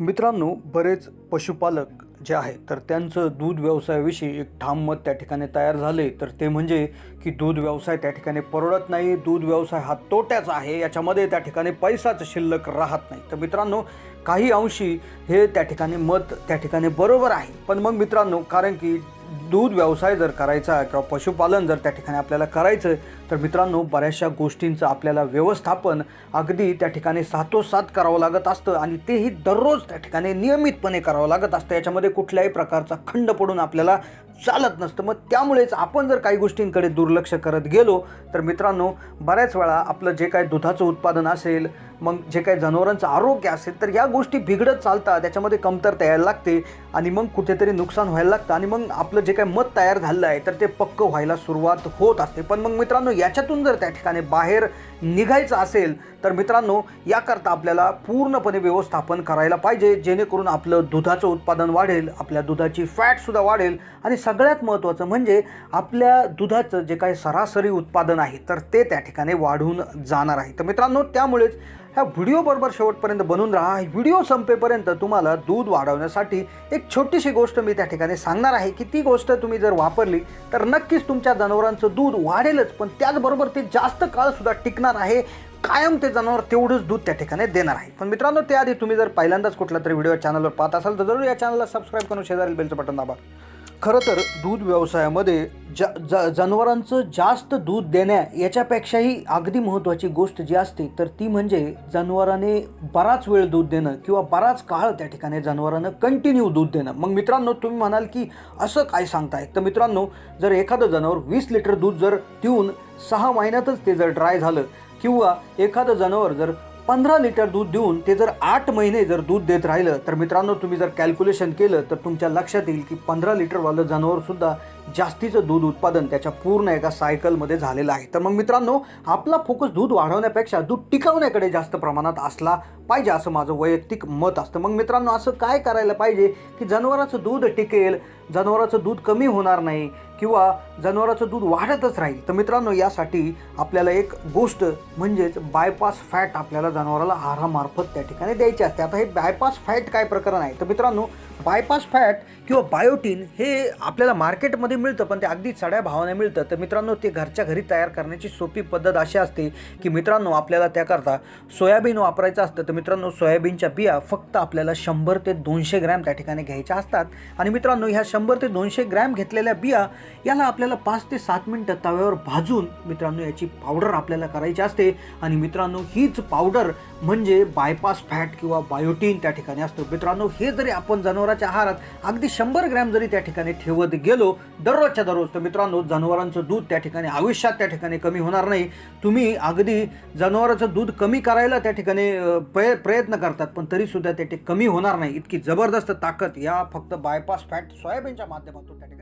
मित्रांनो बरेच पशुपालक जे आहेत तर त्यांचं दूध व्यवसायाविषयी एक ठाम मत त्या ठिकाणी तयार झाले. तर ते म्हणजे की दूध व्यवसाय त्या ठिकाणी परवडत नाही दूध व्यवसाय हा तोट्याचा आहे याच्यामध्ये त्या ठिकाणी पैसाच शिल्लक राहत नाही. तर मित्रांनो काही अंशी हे त्या ठिकाणी मत त्या ठिकाणी बरोबर आहे. पण मग मित्रांनो कारण की दूध व्यवसाय जर करायचा किंवा पशुपालन जर त्या ठिकाणी आपल्याला करायचं आहे तर मित्रांनो बऱ्याचशा गोष्टींचं आपल्याला व्यवस्थापन अगदी त्या ठिकाणी सातोसात करावं लागत असतं आणि तेही दररोज त्या ठिकाणी नियमितपणे करावं लागत असतं. याच्यामध्ये कुठल्याही प्रकारचा खंड पडून आपल्याला चालत नसतं. मग त्यामुळेच आपण जर काही गोष्टींकडे दुर्लक्ष करत गेलो तर मित्रांनो बऱ्याच वेळा आपलं जे काही दुधाचं उत्पादन असेल मग जे काही जनावरांचं आरोग्य असेल तर या गोष्टी बिघडत चालतात. त्याच्यामध्ये कमतरता यायला लागते आणि मग कुठेतरी नुकसान व्हायला लागतं आणि मग आपलं जे काही मत तयार झालं आहे तर ते पक्क व्हायला सुरुवात होत असते. पण मग मित्रांनो याच्यातून जर त्या ठिकाणी बाहेर निघायचं असेल तर मित्रांनो याकरता आपल्याला पूर्णपणे व्यवस्थापन करायला पाहिजे जेणेकरून आपलं दुधाचं उत्पादन वाढेल आपल्या दुधाची फॅटसुद्धा वाढेल. आणि सगळ्यात महत्त्वाचं म्हणजे आपल्या दुधाचं जे काही सरासरी उत्पादन आहे तर ते त्या ठिकाणी वाढून जाणार आहे. तर मित्रांनो त्यामुळेच ह्या व्हिडिओबरोबर शेवटपर्यंत बनून राहा. व्हिडिओ संपेपर्यंत तुम्हाला दूध वाढवण्यासाठी एक छोटीशी गोष्ट मी त्या ठिकाणी सांगणार आहे की ती गोष्ट तुम्ही जर वापरली तर नक्कीच तुमच्या जनावरांचं दूध वाढेलच पण त्याचबरोबर ते जास्त काळसुद्धा टिकणार आहे. कायम ते जनावर तेवढंच दूध त्या ठिकाणी देणार आहे. पण मित्रांनो त्याआधी तुम्ही जर पहिल्यांदाच कुठला तरी व्हिडिओ चॅनलवर पाहत असाल तर जरूर या चॅनलला सबस्क्राईब करून शेजारील बेलचं बटन दाबा. खरं तर दूध व्यवसायामध्ये ज ज जनावरांचं जास्त दूध देण्या याच्यापेक्षाही अगदी महत्त्वाची गोष्ट जी असते तर ती म्हणजे जनावराने बराच वेळ दूध देणं किंवा बराच काळ त्या ठिकाणी जनावरानं कंटिन्यू दूध देणं. मग मित्रांनो तुम्ही म्हणाल की असं काय सांगताय? तर मित्रांनो जर एखादं जनावर वीस लिटर दूध जर देऊन सहा महिन्यातच ते जर ड्राय झालं किंवा एखादं जनावर जर पंधरा लिटर दूध देऊन ते जर आठ महिने जर दूध देत राहिलं तर मित्रांनो तुम्ही जर कॅल्क्युलेशन केलं तर तुमच्या लक्षात येईल की पंधरा लिटरवालं जनावरसुद्धा जास्तीचं दूध उत्पादन त्याच्या पूर्ण एका सायकलमध्ये झालेलं आहे. तर मग मित्रांनो आपला फोकस दूध वाढवण्यापेक्षा दूध टिकवण्याकडे जास्त प्रमाणात असला पाहिजे असं माझं वैयक्तिक मत असतं. मग मित्रांनो असं काय करायला पाहिजे की जनावराचं दूध टिकेल जनावराचं दूध कमी होणार नाही किंवा जनावराचं दूध वाढतच राहील. तर मित्रांनो यासाठी आपल्याला एक गोष्ट म्हणजेच बायपास फॅट आपल्याला जनावराला आहारामार्फत त्या ठिकाणी द्यायची असते. आता हे बायपास फॅट काय प्रकरण आहे? तर मित्रांनो बायपास फॅट किंवा बायोटीन हे आपल्याला मार्केटमध्ये मिळतं पण ते अगदी चढ्या भावाने मिळतं. तर मित्रांनो ते घरच्या घरी तयार करण्याची सोपी पद्धत अशी असते की मित्रांनो आपल्याला त्याकरता सोयाबीन वापरायचं असतं. तर मित्रांनो सोयाबीनच्या बिया फक्त आपल्याला शंभर ते दोनशे ग्रॅम त्या ठिकाणी घ्यायच्या असतात. आणि मित्रांनो ह्या शंभर ते दोनशे ग्रॅम घेतलेल्या बिया याला आपल्याला पाच ते सात मिनटं तव्यावर भाजून मित्रांनो याची पावडर आपल्याला करायची असते. आणि मित्रांनो हीच पावडर म्हणजे बायपास फॅट किंवा बायोटीन त्या ठिकाणी असतं. मित्रांनो हे जरी आपण जनावरांच्या आहारात अगदी शंभर ग्रॅम जरी त्या ठिकाणी ठेवत गेलो दररोजच्या दररोज तर मित्रांनो जनावरांचं दूध त्या ठिकाणी आयुष्यात त्या ठिकाणी कमी होणार नाही. तुम्ही अगदी जनावराचं दूध कमी करायला त्या ठिकाणी प्रय प्रयत्न करतात पण तरीसुद्धा त्या ठिकाणी कमी होणार नाही. इतकी जबरदस्त ताकद या फक्त बायपास फॅट सोयाबीनच्या माध्यमातून त्या ठिकाणी